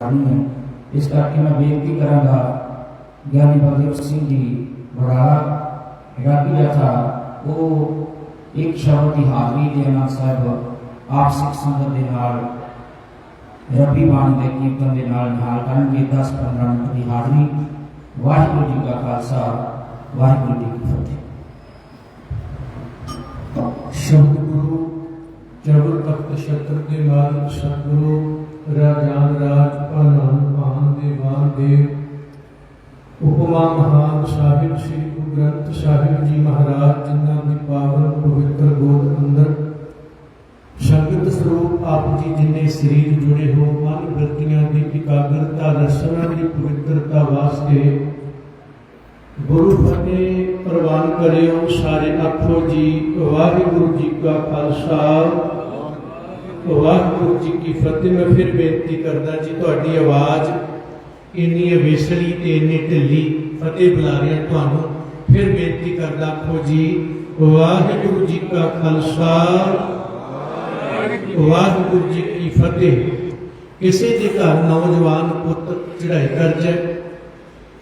ਕਰਨੀ ਹੈ ਇਸ ਕਰਕੇ ਮੈਂ ਬੇਨਤੀ ਕਰਾਂਗਾ ਗਿਆਨੀ ਬਲਦੇਵ ਸਿੰਘ ਜੀ ਬਰਾੜਾ ਰਾਗੀ ਜਥਾ ਉਹ ਇੱਕ ਸ਼ਬਦ ਦੀ ਹਾਜ਼ਰੀ ਦੇ ਨਾਲ ਸਾਹਿਬ ਆਪ ਸਿੱਖ ਸੰਗਤ ਦੇ ਨਾਲ ਰੱਬੀ ਬਾਣੀ ਦੇ ਕੀਰਤਨ ਦੇ ਨਾਲ ਨਿਹਾਲ ਕਰਨਗੇ 10-15 ਮਿੰਟ ਦੀ ਹਾਜ਼ਰੀ ਵਾਹਿਗੁਰੂ ਜੀ ਕਾ ਖਾਲਸਾ ਵਾਹਿਗੁਰੂ ਜੀ ਕੀ ਫਤਿਹ ਸ਼ਬਦ ਗੁਰੂ ਜਬਰ ਤਖਤ ਛਤਰ ਦੇ ਮਾਲਕ ਸਤਿਗੁਰੂ ਰਾਜਾਨ ਰਾਜ ਸਾਹਿਬ ਸ੍ਰੀ ਗੁਰੂ ਗ੍ਰੰਥ ਸਾਹਿਬ ਜੀ ਮਹਾਰਾਜ, ਜਿਨ੍ਹਾਂ ਦੀ ਪਾਵਨ ਪਵਿੱਤਰ ਗੋਦ ਅੰਦਰ ਸੰਗਤ ਸਰੂਪ ਆਪ ਜੀ ਜਿਨੇ ਸਰੀਰ ਜੁੜੇ ਹੋ, ਮਨ ਬ੍ਰਿਤੀਆਂ ਦੀ ਇਕਾਗਰਤਾ, ਰਸਨਾ ਦੀ ਪਵਿੱਤਰਤਾ ਵਾਸਤੇ ਗੁਰੂ ਫਤਿਹ ਪ੍ਰਵਾਨ ਕਰਿਓ ਸਾਰੇ ਆਖੋ ਜੀ, ਵਾਹਿਗੁਰੂ ਜੀ ਕਾ ਖਾਲਸਾ। ਵਾਹਿਗੁਰੂ ਜੀ ਕੀ ਫਤਿਹ। ਮੈਂ ਫਿਰ ਬੇਨਤੀ ਕਰਦਾ ਜੀ, ਤੁਹਾਡੀ ਆਵਾਜ਼ ਇੰਨੀ ਅਵੇਸਲੀ ਤੇ ਇੰਨੀ ਢਿੱਲੀ ਫਤਿਹ ਬੁਲਾ ਰਿਹਾ ਤੁਹਾਨੂੰ ਫਿਰ ਬੇਨਤੀ ਕਰਦਾ ਆਖੋ ਵਾਹਿਗੁਰੂ ਜੀ ਕਾ ਖਾਲਸਾ। ਵਾਹਿਗੁਰੂ ਜੀ ਕੀ ਫਤਿਹ। ਕਿਸੇ ਦੇ ਘਰ ਨੌਜਵਾਨ ਪੁੱਤ ਚੜ੍ਹਾਈ ਕਰ ਜਾਏ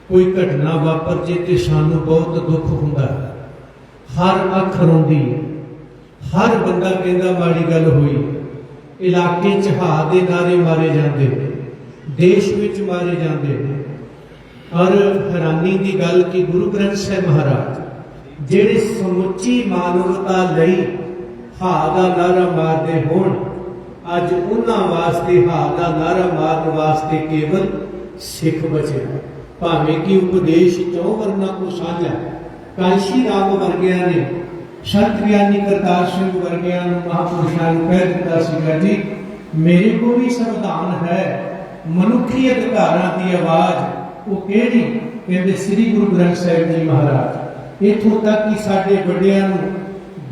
ਕੋਈ ਘਟਨਾ ਵਾਪਰ ਜੇ ਤੇ ਸਾਨੂੰ ਬਹੁਤ ਦੁੱਖ ਹੁੰਦਾ ਹੈ। ਹਰ ਅੱਖ ਰੋਂਦੀ ਹਰ ਬੰਦਾ ਕਹਿੰਦਾ ਮਾੜੀ ਗੱਲ ਹੋਈ। ਇਲਾਕੇ 'ਚ ਹਾ ਦੇ ਨਾਰੇ ਮਾਰੇ ਜਾਂਦੇ ਨੇ। ਦੇਸ਼ ਵਿੱਚ ਮਾਰੇ ਜਾਂਦੇ ਨੇ। ਔਰ ਹੈਰਾਨੀ ਦੀ ਗੱਲ ਕਿ ਗੁਰੂ ਗ੍ਰੰਥ ਸਾਹਿਬ ਮਹਾਰਾਜ, ਜਿਹੜੇ ਸਮੁੱਚੀ ਮਾਨਵਤਾ ਲਈ ਹਾ ਦਾ ਨਾਰਾ ਮਾਰਦੇ ਹੋਣ, ਅੱਜ ਉਹਨਾਂ ਵਾਸਤੇ ਹਾ ਦਾ ਨਾਰਾ ਮਾਰਨ ਵਾਸਤੇ ਕੇਵਲ ਸਿੱਖ ਬਚੇ ਭਾਵੇਂ ਕਿ ਉਪਦੇਸ਼ ਚੋਂ ਵਰਨਾ ਕੋ ਸਾਂਝਾ ਕਾਂਸ਼ੀ ਰਾਮ ਵਰਗਿਆਂ ਨੇ, ਸੰਤ ਗਿਆਨੀ ਕਰਤਾਰ ਸਿੰਘ ਵਰਗਿਆਂ ਨੂੰ ਮਹਾਪੁਰਸ਼ਾਂ ਨੂੰ ਕਹਿ ਦਿੱਤਾ ਸੀਗਾ ਜੀ, ਮੇਰੇ ਕੋ ਵੀ ਸੰਵਿਧਾਨ ਹੈ, ਮਨੁੱਖੀ ਅਧਿਕਾਰਾਂ ਦੀ ਆਵਾਜ਼ ਉਹ ਕਿਹੜੀ? ਕਹਿੰਦੇ ਸ੍ਰੀ ਗੁਰੂ ਗ੍ਰੰਥ ਸਾਹਿਬ ਜੀ ਮਹਾਰਾਜ। ਇਥੋਂ ਤੱਕ ਕਿ ਸਾਡੇ ਵੱਡਿਆਂ ਨੂੰ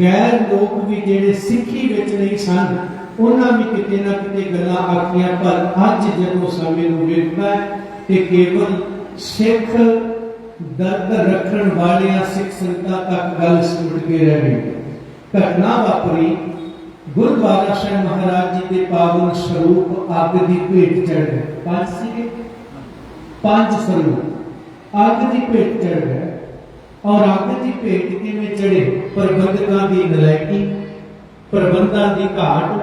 ਗੈਰ ਲੋਕ ਵੀ ਜਿਹੜੇ ਸਿੱਖੀ ਵਿੱਚ ਨਹੀਂ ਸਨ, ਉਹਨਾਂ ਵੀ ਕਿਤੇ ਨਾ ਕਿਤੇ ਗੱਲਾਂ ਆਖੀਆਂ, ਪਰ ਅੱਜ ਜਦੋਂ ਸਮੇਂ ਨੂੰ ਵੇਖਦਾ ਤੇ ਕੇਵਲ ਸਿੱਖ ਦਰਦ ਰੱਖਣ ਵਾਲਿਆਂ ਸਿੱਖ ਸੰਗਤਾਂ ਤੱਕ ਗੱਲ ਸਿਮਟ ਕੇ ਰਹਿ ਗਈ ਘਟਨਾ ਵਾਪਰੀ। ਗੁਰਦੁਆਰਾ ਸਾਹਿਬ ਮਹਾਰਾਜ ਜੀ ਦੇ ਪਾਵਨ ਸਰੂਪ ਅੱਗ ਦੀ ਭੇਟ ਚੜ ਗਏ। ਪੰਜ ਸੀਗੇ? ਪੰਜ ਸਰੂਪ ਅੱਗ ਦੀ ਭੇਟ ਚੜ ਗਏ ਔਰ ਅੱਗ ਦੀ ਭੇਟ ਕਿਵੇਂ ਚੜੇ ਪ੍ਰਬੰਧਕਾਂ ਦੀ ਨਲਾਇਕੀ, ਪ੍ਰਬੰਧਾਂ ਦੀ ਘਾਟ,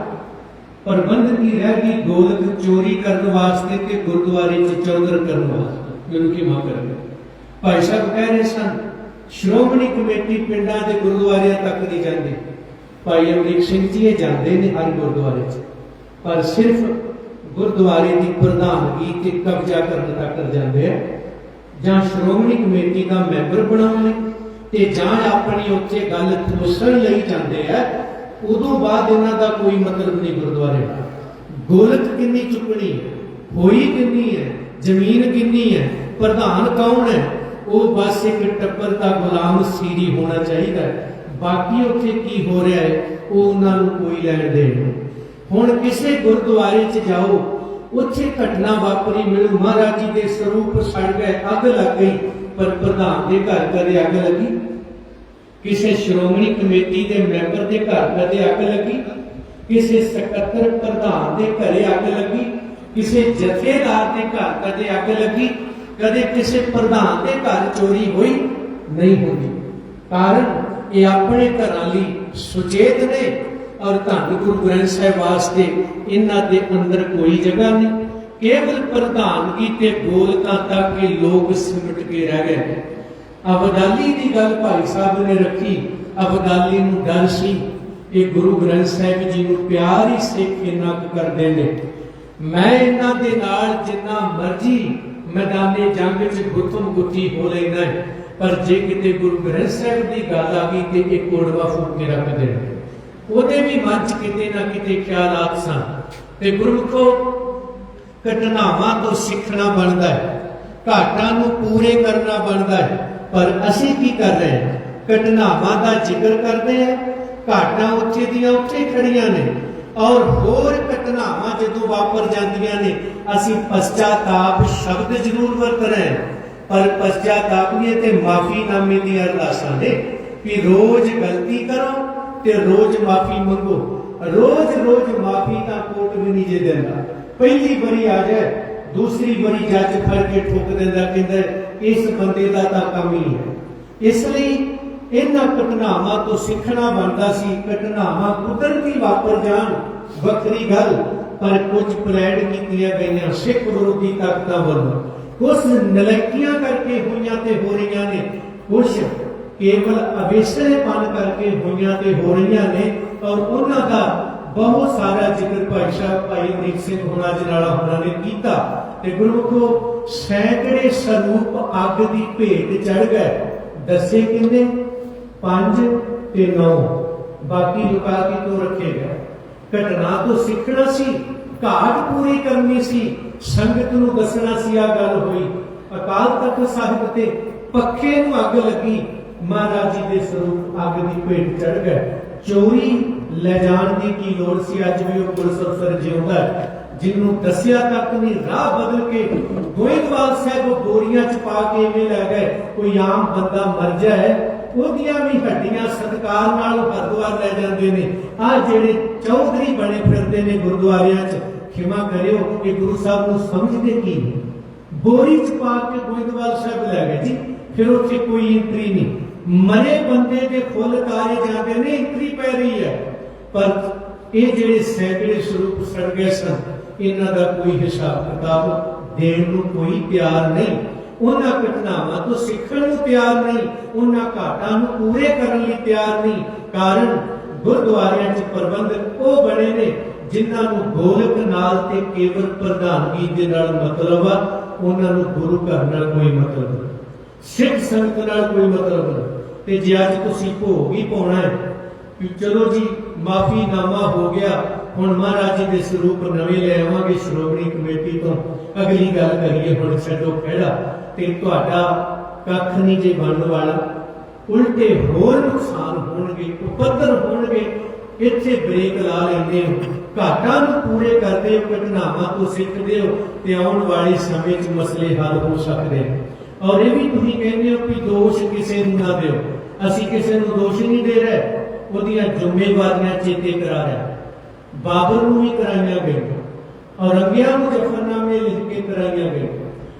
ਪ੍ਰਬੰਧ ਕੀ ਰਹਿ ਗਈ ਦੌਲਤ ਚੋਰੀ ਕਰਨ ਵਾਸਤੇ ਤੇ ਗੁਰਦੁਆਰੇ 'ਚ ਚੌਧਰ ਕਰਨ ਵਾਸਤੇ। ਮੈਨੂੰ ਕੀ ਮਾਂ ਕਰਨਗੇ ਭਾਈ ਸਾਹਿਬ ਕਹਿ ਰਹੇ ਸਨ, ਸ਼੍ਰੋਮਣੀ ਕਮੇਟੀ ਪਿੰਡਾਂ ਦੇ ਗੁਰਦੁਆਰਿਆਂ ਤੱਕ ਨਹੀਂ ਜਾਂਦੀ। ਭਾਈ ਅਮਰੀਕ ਸਿੰਘ ਜੀ ਇਹ ਜਾਂਦੇ ਨੇ ਹਰ ਗੁਰਦੁਆਰੇ 'ਚ। ਪਰ ਸਿਰਫ ਗੁਰਦੁਆਰੇ ਦੀ ਪ੍ਰਧਾਨਗੀ ਤੇ ਕਬਜ਼ਾ ਕਰਨ ਤੱਕ ਜਾਂਦੇ ਆ। ਜਾਂ ਸ਼੍ਰੋਮਣੀ ਕਮੇਟੀ ਦਾ ਮੈਂਬਰ ਬਣਾਉਣ ਲਈ ਤੇ ਜਾਂ ਆਪਣੀ ਉੱਥੇ ਗੱਲ ਠੋਸਣ ਲਈ ਜਾਂਦੇ ਆ, ਉਦੋਂ ਬਾਅਦ ਇਹਨਾਂ ਦਾ ਕੋਈ ਮਤਲਬ ਨਹੀਂ ਗੁਰਦੁਆਰੇ ਦਾ। ਗੋਲਕ ਕਿੰਨੀ ਚੁੱਕਣੀ ਹੋਈ ਕਿੰਨੀ ਹੈ? ਜ਼ਮੀਨ ਕਿੰਨੀ ਹੈ? ਪ੍ਰਧਾਨ ਕੌਣ ਹੈ? ਉਹ ਬਸ ਇੱਕ ਟੱਬਰ ਦਾ ਗੁਲਾਮ ਸੀਰੀ ਹੋਣਾ ਚਾਹੀਦਾ। ਬਾਕੀ ਉੱਥੇ ਕੀ ਹੋ ਰਿਹਾ ਹੈ, ਉਹ ਉਹਨਾਂ ਨੂੰ ਕੋਈ ਲੈਣ ਦੇਣ ਨਹੀਂ। ਹੁਣ ਕਿਸੇ ਗੁਰਦੁਆਰੇ 'ਚ ਜਾਓ, ਉੱਥੇ ਘਟਨਾ ਵਾਪਰੀ, ਮੈਨੂੰ ਮਹਾਰਾਜ ਜੀ ਦੇ ਸਰੂਪ ਸੜ ਗਏ, ਅੱਗ ਲੱਗ ਗਈ, ਪਰ ਪ੍ਰਧਾਨ ਦੇ ਘਰ ਕਦੇ ਅੱਗ ਲੱਗੀ? ਕਿਸੇ ਸ਼੍ਰੋਮਣੀ ਕਮੇਟੀ ਦੇ ਮੈਂਬਰ ਦੇ ਘਰ ਕਦੇ ਅੱਗ ਲੱਗੀ? ਕਿਸੇ ਸਕੱਤਰ ਪ੍ਰਧਾਨ ਦੇ ਘਰੇ ਅੱਗ ਲੱਗੀ? ਕਿਸੇ ਜਥੇਦਾਰ ਦੇ ਘਰ ਕਦੇ ਅੱਗ ਲੱਗੀ? ਕਦੇ ਕਿਸੇ ਪ੍ਰਧਾਨ ਦੇ ਘਰ ਚੋਰੀ ਹੋਈ? ਨਹੀਂ ਹੁੰਦੀ। ਕਾਰਨ ਇਹ ਆਪਣੇ ਘਰਾਂ ਲਈ ਸੁਚੇਤ ਨੇ। ਔਰ ਧੰਨ ਗੁਰੂ ਗ੍ਰੰਥ ਸਾਹਿਬ ਵਾਸਤੇ ਇਹਨਾਂ ਦੇ ਅੰਦਰ ਕੋਈ ਜਗ੍ਹਾ ਨਹੀਂ। ਕੇਵਲ ਪ੍ਰਧਾਨਗੀ ਤੇ ਗੋਲਕਾਂ ਤੱਕ ਇਹ ਲੋਕ ਸਿਮਟ ਕੇ ਰਹਿ ਗਏ ਅਬਦਾਲੀ ਦੀ ਗੱਲ ਭਾਈ ਸਾਹਿਬ ਨੇ ਰੱਖੀ। ਅਬਦਾਲੀ ਨੂੰ ਡਰ ਸੀ ਇਹ ਗੁਰੂ ਗ੍ਰੰਥ ਸਾਹਿਬ ਜੀ ਨੂੰ ਪਿਆਰ ਹੀ ਸਿੱਖ ਇੰਨਾ ਕੁ ਕਰਦੇ ਨੇ ਮੈਂ ਇਹਨਾਂ ਦੇ ਨਾਲ ਜਿੰਨਾ ਮਰਜ਼ੀ ਮੈਦਾਨੇ ਜੰਗ ਵਿੱਚ ਗੁੱਥਮ ਗੁੱਥੀ ਹੋ ਲੈਣਾ ਹੈ, ਪਰ ਜੇ ਕਿਤੇ ਗੁਰੂ ਗ੍ਰੰਥ ਸਾਹਿਬ ਦੀ ਗੱਲ ਆ ਗਈ ਤੇ ਇਹ ਕੋੜਵਾ ਫੂਕ ਕੇ ਰੱਖ ਦੇਣਾ। ਉਹਦੇ ਵੀ ਮਨ 'ਚ ਕਿਤੇ ਨਾ ਕਿਤੇ ਖਿਆਲਾਤ ਸਨ ਤੇ ਗੁਰਮੁਖੋ, ਘਟਨਾਵਾਂ ਤੋਂ ਸਿੱਖਣਾ ਬਣਦਾ ਹੈ। ਘਾਟਾਂ ਨੂੰ ਪੂਰੇ ਕਰਨਾ ਬਣਦਾ ਹੈ। ਪਰ ਅਸੀਂ ਕੀ ਕਰ ਰਹੇ ਹਾਂ? ਘਟਨਾਵਾਂ ਦਾ ਜ਼ਿਕਰ ਕਰਦੇ ਹਾਂ। ਘਾਟਾਂ ਉੱਥੇ ਦੀਆਂ ਉੱਥੇ ਖੜੀਆਂ ਨੇ। ਔਰ ਹੋਰ ਘਟਨਾਵਾਂ ਜਦੋਂ ਵਾਪਰ ਜਾਂਦੀਆਂ ਨੇ, ਅਸੀਂ ਪਛਤਾਤਾਪ ਸ਼ਬਦ ਜ਼ਰੂਰ ਵਰਤ ਰਹੇ ਹਾਂ। ਪਰ ਪਛਤਾਤਾਪੀਏ ਤੇ ਮਾਫੀ ਨਾਮੇ ਦੀਆਂ ਅਰਦਾਸਾਂ ਨੇ ਕਿ ਰੋਜ਼ ਗਲਤੀ ਕਰੋ ਤੇ ਰੋਜ਼ ਮਾਫੀ ਮੰਗੋ। ਰੋਜ਼ ਰੋਜ਼ ਮਾਫੀ ਤਾਂ ਕੋਟ ਵੀ ਨਹੀਂ ਜੇ ਦਿੰਦਾ। ਪਹਿਲੀ ਵਾਰੀ ਆ ਜਾਏ, ਦੂਸਰੀ ਵਾਰੀ ਜੱਜ ਫੜ ਕੇ ਠੋਕ ਦਿੰਦਾ, ਕਹਿੰਦਾ, ਇਸ ਬੰਦੇ ਦਾ ਤਾਂ ਕੰਮ ਹੀ ਹੈ। ਇਸ ਲਈ ਇਹਨਾਂ ਘਟਨਾਵਾਂ ਤੋਂ ਸਿੱਖਣਾ ਬਣਦਾ ਸੀ, ਘਟਨਾਵਾਂ ਕੁਦਰਤੀ ਵਾਪਰ ਜਾਣ, ਵੱਖਰੀ ਗੱਲ, ਪਰ ਕੁਝ ਪਲੈਨ ਕੀਤੀਆਂ ਗਈਆਂ, ਸਿੱਖ ਵਿਰੋਧੀ ਤਾਕਤਾਂ ਵੱਲੋਂ। ਕੁਝ ਨਲਾਇਕੀਆਂ ਕਰਕੇ ਹੋਈਆਂ ਤੇ ਹੋ ਰਹੀਆਂ ਨੇ, ਕੁਝ ਕੇਵਲ ਅਵੇਸਰੇਪਨ ਕਰਕੇ ਹੋਈਆਂ ਤੇ ਹੋ ਰਹੀਆਂ ਨੇ ਔਰ ਉਹਨਾਂ ਦਾ ਬਹੁਤ ਸਾਰਾ ਜ਼ਿਕਰ ਭਾਈ ਸਾਹਿਬ, ਭਾਈ ਅਮਰੀਕ ਸਿੰਘ ਹੋਣਾ ਜਨਾਲਾ ਹੋਣਾ ਨੇ ਕੀਤਾ। ਤੇ ਗੁਰਮੁਖੋ, ਸੈਂਕੜੇ ਸਰੂਪ ਅੱਗ ਦੀ ਭੇਟ ਚੜ ਗਏ। ਦੱਸੇ ਕਿੰਨੇ? ਪੰਜ ਤੇ 9 ਬਾਕੀ ਲੁਕਾ ਕੇ ਤੋਂ ਰੱਖੇ ਗਏ? ਘਟਨਾ ਤੋਂ ਸਿੱਖਣਾ ਸੀ, ਘਾਟ ਪੂਰੀ ਕਰਨੀ ਸੀ, ਸੰਗਤ ਨੂੰ ਦੱਸਣਾ ਸੀ ਆ ਗੱਲ ਹੋਈ। ਅਕਾਲ ਤਖਤ ਸਾਹਿਬ ਤੇ ਪੱਖੇ ਨੂੰ ਅੱਗ ਲੱਗੀ। ਮਹਾਰਾਜ ਜੀ ਦੇ ਸਰੂਪ ਅੱਗ ਦੀ ਭੇਟ ਚੜ ਗਏ। ਚੋਰੀ ਲੈ ਜਾਣ ਦੀ ਕੀ ਲੋੜ ਸੀ? ਅੱਜ ਵੀ ਉਹ ਗੁਰਸਰ ਜਿਉਂਦਾ ਜਿਹਨੂੰ ਦੱਸਿਆ ਤੱਕ ਨਹੀਂ, ਰਾਹ ਬਦਲ ਕੇ ਗੋਇੰਦਵਾਲ ਸਾਹਿਬ ਉਹ ਬੋਰੀਆਂ ਚ ਪਾ ਕੇ ਐਵੇਂ ਲੈ ਗਏ। ਕੋਈ ਆਮ ਬੰਦਾ ਮਰ ਜਾਏ, ਉਹਦੀਆਂ ਵੀ ਹੱਡੀਆਂ ਸਤਕਾਰ ਨਾਲ ਹਰਦੁਆਰ ਲੈ ਜਾਂਦੇ ਨੇ। ਆ ਜਿਹੜੇ ਚੌਧਰੀ ਬਣੇ ਫਿਰਦੇ ਨੇ ਗੁਰਦੁਆਰਿਆਂ 'ਚ, ਖਿਮਾ ਕਰਿਓ ਕਿ ਗੁਰੂ ਸਾਹਿਬ ਨੂੰ ਸਮਝਦੇ ਕੀ ਨੇ? ਬੋਰੀ ਚ ਪਾ ਕੇ ਗੋਇੰਦਵਾਲ ਸਾਹਿਬ ਲੈ ਗਏ ਜੀ। ਫਿਰ ਉੱਥੇ ਕੋਈ ਐਂਟਰੀ ਨਹੀਂ। ਮਰੇ ਬੰਦੇ ਦੇ ਫੁੱਲ ਤਾਰੇ ਜਾਂਦੇ ਨੇ ਐਂਟਰੀ ਪੈ ਰਹੀ ਹੈ। ਪਰ ਇਹ ਜਿਹੜੇ ਸੈਂਕੜੇ ਸਰੂਪ ਸੜ ਗਏ ਸਨ, ਇਹਨਾਂ ਦਾ ਕੋਈ ਹਿਸਾਬ ਕਿਤਾਬ ਦੇਣ ਨੂੰ ਕੋਈ ਤਿਆਰ ਨਹੀਂ। ਉਹਨਾਂ ਘਟਨਾਵਾਂ ਤੋਂ ਸਿੱਖਣ ਨੂੰ ਤਿਆਰ ਨਹੀਂ, ਉਹਨਾਂ ਘਾਟਾਂ ਨੂੰ ਪੂਰੇ ਕਰਨ ਲਈ ਤਿਆਰ ਨਹੀਂ। ਕਾਰਨ ਗੁਰਦੁਆਰਿਆਂ 'ਚ ਪ੍ਰਬੰਧ ਉਹ ਬਣੇ ਨੇ, ਜਿਨ੍ਹਾਂ ਨੂੰ ਗੋਲਕ ਨਾਲ ਤੇ ਕੇਵਲ ਪ੍ਰਧਾਨਗੀ ਦੇ ਨਾਲ ਮਤਲਬ ਆ, ਉਹਨਾਂ ਨੂੰ ਗੁਰੂ ਘਰ ਨਾਲ ਕੋਈ ਮਤਲਬ ਨਹੀਂ। ਸਿੱਖ ਸੰਗਤ ਨਾਲ ਕੋਈ ਮਤਲਬ ਨਹੀਂ। ਤੇ ਜੇ ਅੱਜ ਤੁਸੀਂ ਭੋਗ ਹੀ ਪਾਉਣਾ ਹੈ ਕਿ ਚਲੋ ਜੀ, ਮਾਫੀ ਨਾਮਾ ਹੋ ਗਿਆ, ਹੁਣ ਮਹਾਰਾਜ ਜੀ ਦੇ ਸਰੂਪ ਨਵੇਂ ਲੈ ਆਵਾਂਗੇ ਸ਼੍ਰੋਮਣੀ ਕਮੇਟੀ ਤੋਂ। ਅਗਲੀ ਗੱਲ ਕਰੀਏ, ਹੁਣ ਛੱਡੋ ਖੇੜਾ ਤੇ ਤੁਹਾਡਾ ਕੱਖ ਨਹੀਂ ਜੇ ਬਣਨ ਵਾਲਾ। ਉਲਟੇ ਹੋਰ ਨੁਕਸਾਨ ਹੋਣਗੇ ਉਪਦਰ ਹੋਣਗੇ। ਇੱਥੇ ਬ੍ਰੇਕ ਲਾ ਲੈਂਦੇ ਹੋ। ਘਾਟਾਂ ਨੂੰ ਪੂਰੇ ਕਰਦੇ ਹੋ, ਘਟਨਾਵਾਂ ਤੋਂ ਸਿੱਖਦੇ ਹੋ ਤੇ ਆਉਣ ਵਾਲੇ ਸਮੇਂ 'ਚ ਮਸਲੇ ਹੱਲ ਹੋ ਸਕਦੇ ਨੇ। ਔਰ ਇਹ ਵੀ ਤੁਸੀਂ ਕਹਿੰਦੇ ਹੋ ਕਿ ਦੋਸ਼ ਕਿਸੇ ਨੂੰ ਨਾ ਦਿਓ। ਅਸੀਂ ਕਿਸੇ ਨੂੰ ਦੋਸ਼ ਨਹੀਂ ਦੇ ਰਹੇ। ਉਹਦੀਆਂ ਜ਼ਿੰਮੇਵਾਰੀਆਂ ਚੇਤੇ ਕਰਾ ਰਹੇ ਬਾਬਰ ਨੂੰ ਵੀ ਕਰਾਈਆਂ ਗਈਆਂ। ਔਰੰਗਿਆਂ ਨੂੰ ਜਫਰਨਾਮੇ ਲਿਖ ਕੇ ਕਰਾਈਆਂ ਗਈਆਂ।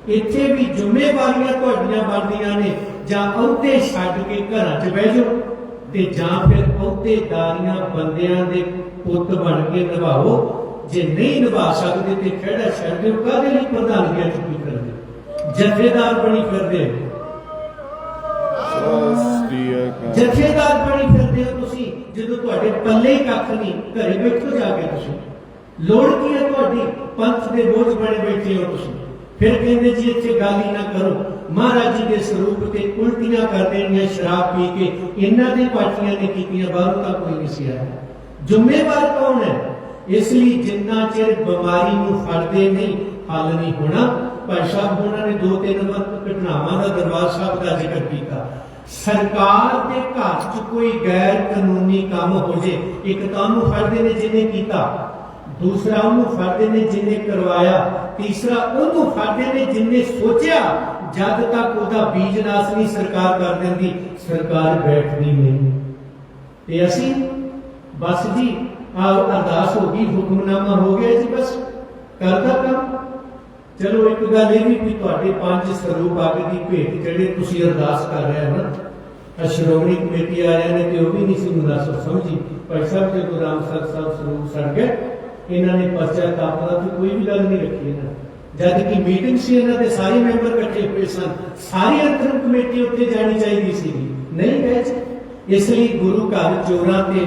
ਇੱਥੇ ਵੀ ਜ਼ਿੰਮੇਵਾਰੀਆਂ ਤੁਹਾਡੀਆਂ ਬਣਦੀਆਂ ਨੇ। ਜਾਂ ਅਹੁਦੇ ਛੱਡ ਕੇ ਘਰਾਂ 'ਚ ਬਹਿ ਜਾਓ ਤੇ ਜਾਂ ਫਿਰ ਅਹੁਦੇਦਾਰੀਆਂ ਬੰਦਿਆਂ ਦੇ ਪੁੱਤ ਬਣ ਕੇ ਨਿਭਾਓ। ਜੇ ਨਹੀਂ ਨਿਭਾ ਸਕਦੇ ਤੇ ਖੜਾ ਛੱਡ ਦਿਓ। ਕਾਹਦੇ ਲਈ ਪ੍ਰਧਾਨਗੀਆਂ ਚੁੱਕੀ ਕਰਦੇ ਜਥੇਦਾਰ ਬਣੀ ਫਿਰਦੇ ਹੋ। ਜਥੇਦਾਰ ਬਣੀ ਫਿਰਦੇ ਹੋ ਤੁਸੀਂ, ਜਦੋਂ ਤੁਹਾਡੇ ਪੱਲੇ ਕੱਖ ਨਹੀਂ, ਘਰੇ ਬੈਠੋ ਜਾ ਕੇ ਤੁਸੀਂ। ਲੋੜ ਕੀ ਹੈ ਤੁਹਾਡੀ? ਪੰਥ ਦੇ ਬੋਝ ਬਣੇ ਬੈਠੇ ਹੋ ਤੁਸੀਂ। ਫਿਰ ਕਹਿੰਦੇ ਜੀ, ਇੱਥੇ ਗਾਲੀ ਨਾ ਕਰੋ। ਮਹਾਰਾਜ ਜੀ ਦੇ ਸਰੂਪ ਤੇ ਉਲਟੀਆਂ ਕਰ ਦੇਣੀਆਂ ਸ਼ਰਾਬ ਪੀ ਕੇ, ਇਹਨਾਂ ਦੇ ਪਾਰਟੀਆਂ ਨੇ ਕੀਤੀਆਂ, ਬਾਹਰੋਂ ਤਾਂ ਕੋਈ ਨਹੀਂ ਸੀ ਆਇਆ। ਜ਼ਿੰਮੇਵਾਰ ਕੌਣ ਹੈ? ਇਸ ਲਈ ਜਿੰਨਾ ਚਿਰ ਬਿਮਾਰੀ ਨੂੰ ਫੜਦੇ ਨਹੀਂ ਹੱਲ ਨਹੀਂ ਹੋਣਾ। ਭਾਈ ਸਾਹਿਬ, ਉਹਨਾਂ ਨੇ ਦੋ ਤਿੰਨ ਘਟਨਾਵਾਂ ਦਾ ਦਰਬਾਰ ਸਾਹਿਬ ਦਾ ਜ਼ਿਕਰ ਕੀਤਾ। ਸਰਕਾਰ ਦੇ ਘਰ 'ਚ ਕੋਈ ਗੈਰ ਕਾਨੂੰਨੀ ਕੰਮ ਹੋ ਜੇ, ਇੱਕ ਤਾਂ ਉਹਨੂੰ ਫੜਦੇ ਨੇ ਜਿਹਨੇ ਕੀਤਾ, ਦੂਸਰਾ ਉਹਨੂੰ ਫੜਦੇ ਨੇ ਜਿਹਨੇ ਕਰਵਾਇਆ, ਤੀਸਰਾ ਉਹਨੂੰ ਫੜਦੇ ਨੇ ਜਿਹਨੇ ਸੋਚਿਆ, ਜਦ ਤੱਕ ਉਹਦਾ ਬੀਜ ਨਾਸ ਨਹੀਂ ਸਰਕਾਰ ਕਰ ਦਿੰਦੀ, ਸਰਕਾਰ ਬੈਠਦੀ ਨਹੀਂ। ਤੇ ਅਸੀਂ ਬਸ ਜੀ ਆ ਅਰਦਾਸ ਹੋ ਗਈ, ਹੁਕਮਨਾਮਾ ਹੋ ਗਿਆ ਜੀ ਬਸ, ਕਰਦਾ ਕੰਮ। ਚਲੋ ਇੱਕ ਗੱਲ ਇਹ ਵੀ ਵੀ ਤੁਹਾਡੇ ਪੰਜ ਸਰੂਪ ਅੱਗ ਦੀ ਭੇਟ ਜਿਹੜੇ ਤੁਸੀਂ ਅਰਦਾਸ ਕਰ ਰਹੇ ਹੋ ਨਾ ਆ ਸ਼੍ਰੋਮਣੀ ਕਮੇਟੀ ਵਾਲਿਆਂ ਨੇ ਤੇ ਉਹ ਵੀ ਨਹੀਂ ਸੀ ਮੁਨਾਸਬ ਸਮਝੀ ਭਾਈ ਸਾਹਿਬ ਤੇ ਗੁਰੂ ਰਾਮਸਰ ਸਾਹਿਬ ਸਰੂਪ ਸੜ ਗਏ ਇਹਨਾਂ ਨੇ ਪਰਚਾ ਕਾਪਦਾ ਤੇ ਕੋਈ ਵੀ ਗੱਲ ਨਹੀਂ ਰੱਖੀ ਇਹਨਾਂ ਜਦ ਕਿ ਮੀਟਿੰਗ ਸੀ ਇਹਨਾਂ ਦੇ ਸਾਰੇ ਮੈਂਬਰ ਇਕੱਠੇ ਹੋਏ ਸਨ ਸਾਰੀ ਅੰਤਰਮ ਕਮੇਟੀ ਉੱਤੇ ਜਾਣੀ ਚਾਹੀਦੀ ਸੀ ਨਹੀਂ ਗਏ ਜੀ। ਇਸ ਲਈ ਗੁਰੂ ਘਰ ਚੋਰਾਂ ਤੇ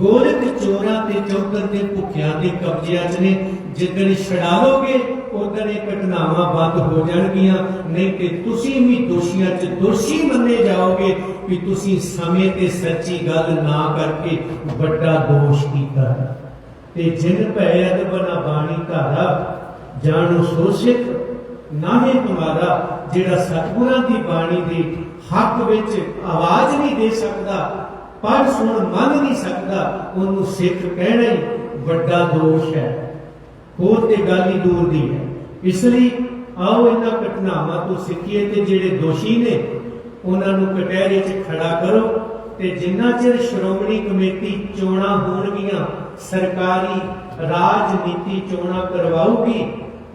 ਗੋਲਕ ਚੋਰਾਂ ਤੇ ਚੌਧਰ ਦੇ ਭੁੱਖਿਆਂ ਦੇ ਕਬਜ਼ਿਆਂ 'ਚ ਨੇ ਜਿੱਦਣ ਛਡਾ ਲੋਗੇ ਉਦੋਂ ਇਹ ਘਟਨਾਵਾਂ ਬੰਦ ਹੋ ਜਾਣਗੀਆਂ। ਨਹੀਂ ਤੇ ਤੁਸੀਂ ਵੀ ਦੋਸ਼ੀਆਂ 'ਚ ਦੋਸ਼ੀ ਮੰਨੇ ਜਾਓਗੇ ਕਿ ਤੁਸੀਂ ਸਮੇਂ ਤੇ ਸੱਚੀ ਗੱਲ ਨਾ ਕਰਕੇ ਵੱਡਾ ਦੋਸ਼ ਕੀਤਾ ਤੇ ਜਿਨ ਭੈ ਅਦਬ ਬਾਣੀ ਧਾਰਾ, ਜਾਣੋ ਸੋ ਸਿੱਖ, ਨਾਹੇ ਤੁਮਾਰਾ ਜਿਹੜਾ ਸਤਿਗੁਰਾਂ ਦੀ ਬਾਣੀ ਦੇ ਹੱਕ ਵਿੱਚ ਆਵਾਜ਼ ਨਹੀਂ ਦੇ ਸਕਦਾ, ਪੜ੍ਹ ਸੁਣ ਮੰਨ ਨਹੀਂ ਸਕਦਾ, ਉਹਨੂੰ ਸਿੱਖ ਕਹਿਣਾ ਹੀ ਵੱਡਾ ਦੋਸ਼ ਹੈ। ਹੋਰ ਤੇ ਗੱਲ ਹੀ ਦੂਰ ਦੀ ਹੈ। ਇਸ ਲਈ ਆਓ ਇਹਨਾਂ ਘਟਨਾਵਾਂ ਤੋਂ ਸਿੱਖੀਏ ਤੇ ਜਿਹੜੇ ਦੋਸ਼ੀ ਨੇ, ਉਹਨਾਂ ਨੂੰ ਕਟਹਿਰੇ 'ਚ ਖੜਾ ਕਰੋ ਤੇ ਜਿੰਨਾ ਚਿਰ ਸ਼੍ਰੋਮਣੀ ਕਮੇਟੀ ਚੋਣਾਂ ਹੋਣਗੀਆਂ, ਸਰਕਾਰੀ ਰਾਜਨੀਤੀ ਚੋਣਾਂ ਕਰਵਾਉਗੀ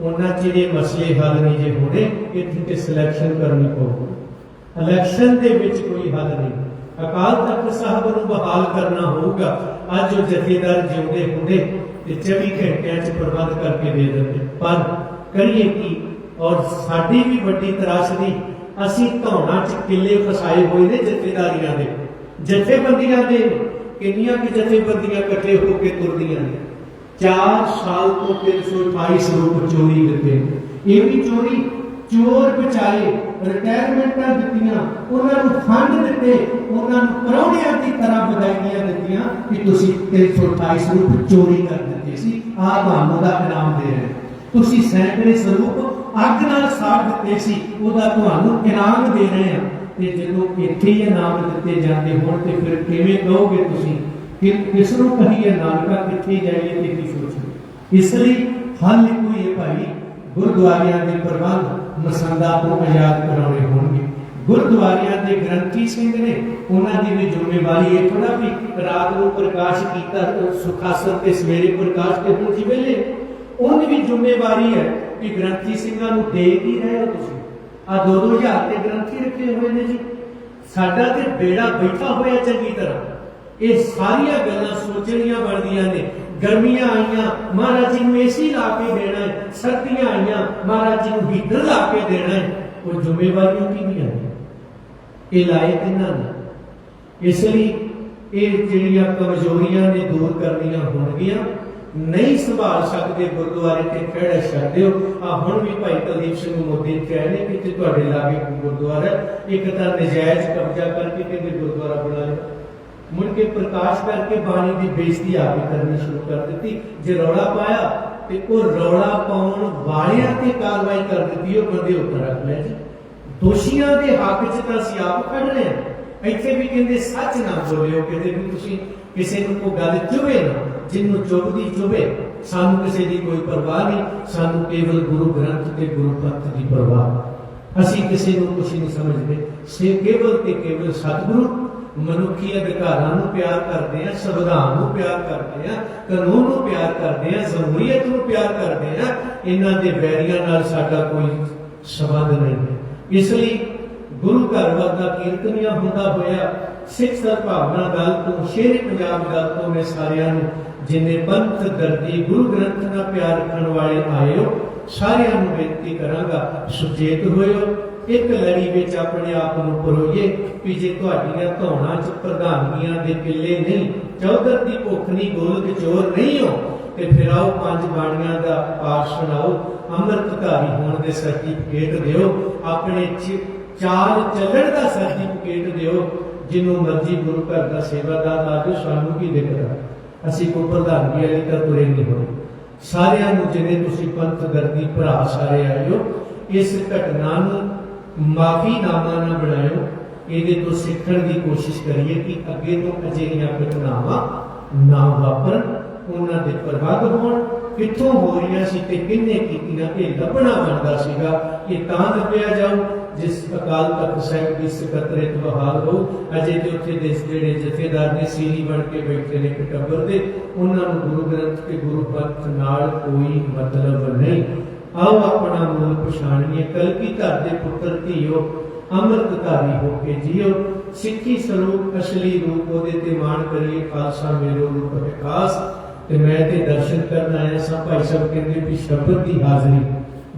ਉਹਨਾਂ ਚਿਰ ਇਹ ਮਸਲੇ ਹੱਲ ਨਹੀਂ ਜੇ ਹੋਣੇ, ਇੱਥੇ ਤੇ ਸਿਲੈਕਸ਼ਨ ਕਰਨੀ ਪਊਗੀ। ਇਲੈਕਸ਼ਨ ਦੇ ਵਿੱਚ ਕੋਈ ਹੱਲ ਨਹੀਂ। ਅਕਾਲ ਤਖਤ ਸਾਹਿਬ ਨੂੰ ਬਹਾਲ ਕਰਨਾ ਹੋਊਗਾ। ਅੱਜ ਉਹ ਜਥੇਦਾਰ ਜਿਉਂਦੇ ਹੁੰਦੇ ਤੇ 24 ਘੰਟਿਆਂ 'ਚ ਪ੍ਰਬੰਧ ਕਰਕੇ ਦੇ ਦਿੰਦੇ। ਪਰ ਕਰੀਏ ਕੀ? ਔਰ ਸਾਡੀ ਵੀ ਵੱਡੀ ਤਰਾਸਦੀ ਅਸੀਂ ਧੌਣਾ 'ਚ ਕਿੱਲੇ ਫਸਾਏ ਹੋਏ ਨੇ ਜਥੇਦਾਰੀਆਂ ਦੇ। ਜਥੇਬੰਦੀਆਂ ਦੇ ਕਿੰਨੀਆਂ ਕਿ ਜਥੇਬੰਦੀਆਂ ਇਕੱਠੇ ਹੋ ਕੇ ਤੁਰਦੀਆਂ ਨੇ। 4 ਸਾਲ ਤੋਂ 328 ਰੁਪਏ ਚੋਰੀ ਦਿੱਤੇ ਇਹ ਵੀ ਚੋਰੀ, ਚੋਰ ਬਚਾਏ ਰਿਟਾਇਰਮੈਂਟਾਂ ਦਿੱਤੀਆਂ, ਉਹਨਾਂ ਨੂੰ ਫੰਡ ਦਿੱਤੇ, ਉਹਨਾਂ ਨੂੰ ਪਰੌਣਿਆਂ ਦੀ ਤਰ੍ਹਾਂ ਵਧਾਈਆਂ ਦਿੱਤੀਆਂ ਕਿ ਤੁਸੀਂ 328 ਰੁਪਏ ਚੋਰੀ ਕਰ ਦਿੱਤੇ ਸੀ। ਆਹ ਤੁਹਾਨੂੰ ਦਾ ਇਨਾਮ ਦੇ ਰਹੇ ਤੁਸੀਂ ਸੈਂਕੜੇ ਸਰੂਪ ਅੱਗ ਨਾਲ ਸਾੜ ਦਿੱਤੇ ਸੀ, ਉਹਦਾ ਤੁਹਾਨੂੰ ਇਨਾਮ ਦੇ ਰਹੇ ਆ ਤੇ ਜਦੋਂ ਇੱਥੇ ਹੀ ਇਨਾਮ ਦਿੱਤੇ ਜਾਂਦੇ ਹੋਣ, ਤੇ ਫਿਰ ਕਿਵੇਂ ਕਹੋਗੇ ਤੁਸੀਂ? ਕਿ ਕਿਸ ਨੂੰ ਕਹੀਏ, ਨਾਨਕਾ ਕਿੱਥੇ ਜਾਈਏ ਤੇ ਕੀ ਸੋਚੀਏ ਇਸ ਲਈ ਹੱਲ ਕੋਈ ਹੈ ਭਾਈ, ਗੁਰਦੁਆਰਿਆਂ ਦੇ ਪ੍ਰਬੰਧ। ਮਸੰਦਾ ਤੋਂ ਆਜ਼ਾਦ ਕਰਾਉਣੇ ਹੋਣਗੇ। ਗੁਰਦੁਆਰਿਆਂ ਦੇ ਗ੍ਰੰਥੀ ਸਿੰਘ ਨੇ ਉਹਨਾਂ ਦੀ ਵੀ ਜ਼ਿੰਮੇਵਾਰੀ ਹੈ ਥੋੜਾ ਵੀ ਰਾਤ ਨੂੰ ਪ੍ਰਕਾਸ਼ ਕੀਤਾ, ਸੁਖਾਸਨ ਤੇ ਸਵੇਰੇ ਪ੍ਰਕਾਸ਼ ਤੇ ਹੁਣ ਜੀ ਵੇਲੇ ਉਹਦੀ ਵੀ ਜ਼ਿੰਮੇਵਾਰੀ ਹੈ ਕਿ ਗ੍ਰੰਥੀ ਸਿੰਘਾਂ ਨੂੰ ਦੇ ਕੀ ਰਹੇ ਹੋ ਤੁਸੀਂ? ਆ 2000 ਤੇ ਗ੍ਰੰਥੀ ਰੱਖੇ ਹੋਏ ਨੇ ਜੀ। ਸਾਡਾ ਤੇ ਬੇੜਾ ਬੈਠਾ ਹੋਇਆ ਚੰਗੀ ਤਰ੍ਹਾਂ। ਇਹ ਸਾਰੀਆਂ ਗੱਲਾਂ ਸੋਚਣੀਆਂ ਬਣਦੀਆਂ ਨੇ। ਗਰਮੀਆਂ ਆਈਆਂ, ਮਹਾਰਾਜ ਜੀ ਨੂੰ ਏਸੀ ਲਾ ਕੇ ਦੇਣਾ ਹੈ, ਸਰਦੀਆਂ ਆਈਆਂ, ਮਹਾਰਾਜ ਜੀ ਨੂੰ ਹੀਟਰ ਲਾ ਕੇ ਦੇਣਾ ਹੈ। ਉਹ ਜ਼ਿੰਮੇਵਾਰੀਆਂ ਕਿਹਦੀਆਂ ਨੇ? ਇਹ ਲਾਏ ਕਿਹਨਾਂ ਨੇ? ਇਸ ਲਈ ਇਹ ਜਿਹੜੀਆਂ ਕਮਜ਼ੋਰੀਆਂ ਨੇ ਦੂਰ ਕਰਨੀਆਂ ਹੋਣਗੀਆਂ, ਨਹੀਂ ਸੰਭਾਲ ਸਕਦੇ ਗੁਰਦੁਆਰੇ ਤੇ ਖੜਾ ਛੱਡਿਓ ਆ ਹੁਣ ਵੀ ਭਾਈ ਕੁਲਦੀਪ ਸਿੰਘ ਮੋਦੀ ਕਹਿ ਰਹੇ ਕਿ ਤੇ ਤੁਹਾਡੇ ਲਾਗੇ ਗੁਰਦੁਆਰਾ ਇੱਕ ਤਾਂ ਨਜਾਇਜ਼ ਕਬਜ਼ਾ ਕਰਕੇ ਕਹਿੰਦੇ ਗੁਰਦੁਆਰਾ ਬਣਾ ਲਿਆ ਮੁੜ ਕੇ ਪ੍ਰਕਾਸ਼ ਕਰਕੇ ਬਾਣੀ ਦੀ ਬੇਇੱਜ਼ਤੀ ਆ ਕੇ ਕਰਨੀ ਸ਼ੁਰੂ ਕਰ ਦਿੱਤੀ। ਜੇ ਰੌਲਾ ਪਾਇਆ, ਤੇ ਉਹ ਰੌਲਾ ਪਾਉਣ ਵਾਲਿਆਂ ਤੇ ਕਾਰਵਾਈ ਕਰ ਦਿੱਤੀ, ਉਹ ਬੰਦੇ ਉੱਪਰ ਰੱਖ ਲਿਆ ਜੀ। ਦੋਸ਼ੀਆਂ ਦੇ ਹੱਕ 'ਚ ਤਾਂ ਅਸੀਂ ਆਪ ਖੜ ਰਹੇ ਇੱਥੇ ਵੀ ਕਹਿੰਦੇ, ਸੱਚ ਨਾ ਬੋਲਿਓ, ਕਹਿੰਦੇ ਵੀ ਤੁਸੀਂ ਕਿਸੇ ਨੂੰ ਕੋਈ ਗੱਲ ਚੁਭੇ ਨਾ ਜਿੰਨੂੰ ਚੁਭਦੀ ਚੁਭੇ ਸਾਨੂੰ ਕਿਸੇ ਦੀ ਕੋਈ ਪਰਵਾਹ ਨਹੀਂ, ਸਾਨੂੰ ਕੇਵਲ ਗੁਰੂ ਗ੍ਰੰਥ ਤੇ ਗੁਰੂ ਪੰਥ ਦੀ ਪਰਵਾਹ। ਅਸੀਂ ਕਿਸੇ ਨੂੰ ਕੁਝ ਨਹੀਂ ਸਮਝਦੇ। ਸੇ ਕੇਵਲ ਤੇ ਕੇਵਲ ਸਤਿਗੁਰੂ ਮਨੁੱਖੀ ਅਧਿਕਾਰਾਂ ਨੂੰ ਪਿਆਰ ਕਰਦੇ ਆ, ਸੰਵਿਧਾਨ ਨੂੰ ਪਿਆਰ ਕਰਦੇ ਆ, ਕਾਨੂੰਨ ਨੂੰ ਪਿਆਰ ਕਰਦੇ ਆ ਜ਼ਮਹੂਰੀਅਤ ਨੂੰ ਪਿਆਰ ਕਰਦੇ ਆ, ਇਹਨਾਂ ਦੇ ਬੈਰੀਆਂ ਨਾਲ ਸਾਡਾ ਕੋਈ ਸਬੰਧ ਨਹੀਂ ਹੈ। ਇਸ ਲਈ ਗੁਰੂ ਘਰ ਦਾ ਕੀਰਤਨੀਆ ਹੁੰਦਾ ਹੋਇਆ ਸਿੱਖ ਸਰਭਾਵਨਾ ਗੱਲ ਤੋਂ, ਸ਼ੇਰੇ ਪੰਜਾਬ ਗੱਲ ਤੋਂ ਮੈਂ ਸਾਰਿਆਂ ਨੂੰ, ਜਿਨੇ ਪੰਥ ਦਰਦੀ ਗੁਰੂ ਗ੍ਰੰਥ ਨਾਲ ਪਿਆਰ ਰੱਖਣ ਵਾਲੇ ਆਏ ਹੋ, ਸਾਰਿਆਂ ਨੂੰ ਬੇਨਤੀ ਕਰਾਂਗਾ, ਸੁਚੇਤ ਹੋਇਓ ਇੱਕ ਲੜੀ ਵਿੱਚ ਆਪਣੇ ਆਪ ਨੂੰ ਪਰੋਈਏ ਵੀ ਜੇ ਤੁਹਾਡੀਆਂ ਧੌਣਾਂ 'ਚ ਪ੍ਰਧਾਨਗੀਆਂ ਦੇ ਕਿੱਲੇ ਨਹੀਂ, ਚੌਧਰ ਦੀ ਭੁੱਖ ਨਹੀਂ ਗੋਲਕ ਚੋਰ ਨਹੀਂ ਹੋ, ਤੇ ਫਿਰ ਆਓ ਪੰਜ ਬਾਣੀਆਂ ਦਾ ਪਾਠ ਸੁਣਾਓ ਅੰਮ੍ਰਿਤਧਾਰੀ ਹੋਣ ਦੇ ਸਰਟੀਫਿਕੇਟ ਦਿਓ, ਆਪਣੇ ਚਾਲ ਚੱਲਣ ਦਾ ਸਰਟੀਫਿਕੇਟ ਦਿਓ, ਜਿੰਨੂੰ ਮਰਜ਼ੀ ਗੁਰੂ ਘਰ ਦਾ ਸੇਵਾਦਾਰ ਆ ਆਜੋ ਸਾਨੂੰ ਕੀ ਦੇਖਦਾ ਅਸੀਂ ਕੋਈ ਪ੍ਰਧਾਨਗੀ ਵਾਲੀ ਤਾਂ ਤੁਰੇ ਨਹੀਂ ਹੋਏ। ਸਾਰਿਆਂ ਨੂੰ ਜਿਵੇਂ ਤੁਸੀਂ ਪੰਥ ਦਰਦੀ ਭਰਾ ਸਾਰੇ ਆਇਓ, ਇਸ ਘਟਨਾ ਨੂੰ ਮਾਫੀ ਨਾਮਾ ਨਾ ਬਣਾਇਓ। ਇਹਦੇ ਤੋਂ ਸਿੱਖਣ ਦੀ ਕੋਸ਼ਿਸ਼ ਕਰੀਏ ਕਿ ਅੱਗੇ ਤੋਂ ਅਜਿਹੀਆਂ ਘਟਨਾਵਾਂ ਨਾ ਵਾਪਰਨ, ਉਹਨਾਂ ਦੇ ਪ੍ਰਭਾਵ ਹੋਣ। ਕਿੱਥੋਂ ਹੋ ਰਹੀਆਂ ਸੀ ਤੇ ਕਿੰਨੇ ਕੀਤੀਆਂ ਇਹ ਲੱਭਣਾ ਬਣਦਾ ਸੀਗਾ, ਇਹ ਤਾਂ ਲੱਭਿਆ ਜਾਊ। ਜਿਸ ਅਕਾਲ ਤਖਤ ਸਾਹਿਬ ਦੀ ਸਕੱਤਰੇਤ ਬਹਾਲ ਹੋ ਅਜੇ ਤੇ ਉੱਥੇ ਦੇ ਜਿਹੜੇ ਜਥੇਦਾਰ ਨੇ ਸੀਰੀ ਬਣ ਕੇ ਬੈਠੇ ਨੇ ਕਟੱਬਰ ਦੇ, ਉਹਨਾਂ ਨੂੰ ਗੁਰੂ ਗ੍ਰੰਥ ਤੇ ਗੁਰੂ ਪੰਥ ਨਾਲ ਕੋਈ ਮਤਲਬ ਨਹੀਂ। ਆਓ ਆਪਣਾ ਮੂਲ ਪਛਾਣੀਏ, ਕਲਕੀ ਧਰ ਦੇ ਪੁੱਤਰ ਧੀਓ, ਅੰਮ੍ਰਿਤਧਾਰੀ ਹੋ ਕੇ ਜੀਓ। ਸਿੱਖੀ ਸਰੂਪ, ਅਸਲੀ ਰੂਪ ਉਹਦੇ ਤੇ ਮਾਣ ਕਰੀਏ, ਖਾਲਸਾ ਮੇਰੋ ਰੂਪ ਵਿਕਾਸ। ਤੇ ਮੈਂ ਤੇ ਦਰਸ਼ਨ ਕਰਨ ਆਇਆ ਸਾਂ, ਭਾਈ ਸਾਹਿਬ ਕਹਿੰਦੇ ਵੀ ਸ਼ਬਦ ਦੀ ਹਾਜ਼ਰੀ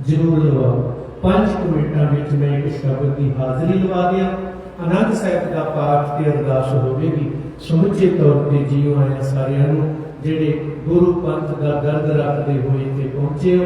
ਜ਼ਰੂਰ ਲਵਾਓ। ਪੰਜ ਮਿੰਟਾਂ ਵਿੱਚ ਮੈਂ ਇੱਕ ਸ਼ਬਦ ਦੀ ਹਾਜ਼ਰੀ ਲਵਾ ਦਿਆਂ। ਆਨੰਦ ਸਾਹਿਬ ਦਾ ਪਾਠ ਤੇ ਅਰਦਾਸ ਹੋਵੇਗੀ। ਸਮੁੱਚੇ ਤੌਰ ਤੇ ਜੀਓ ਆਇਆ ਸਾਰਿਆਂ ਨੂੰ, ਜਿਹੜੇ ਗੁਰੂ ਪੰਥ ਦਾ ਦਰਦ ਰੱਖਦੇ ਹੋਏ ਤੇ ਪਹੁੰਚੇ ਹੋ।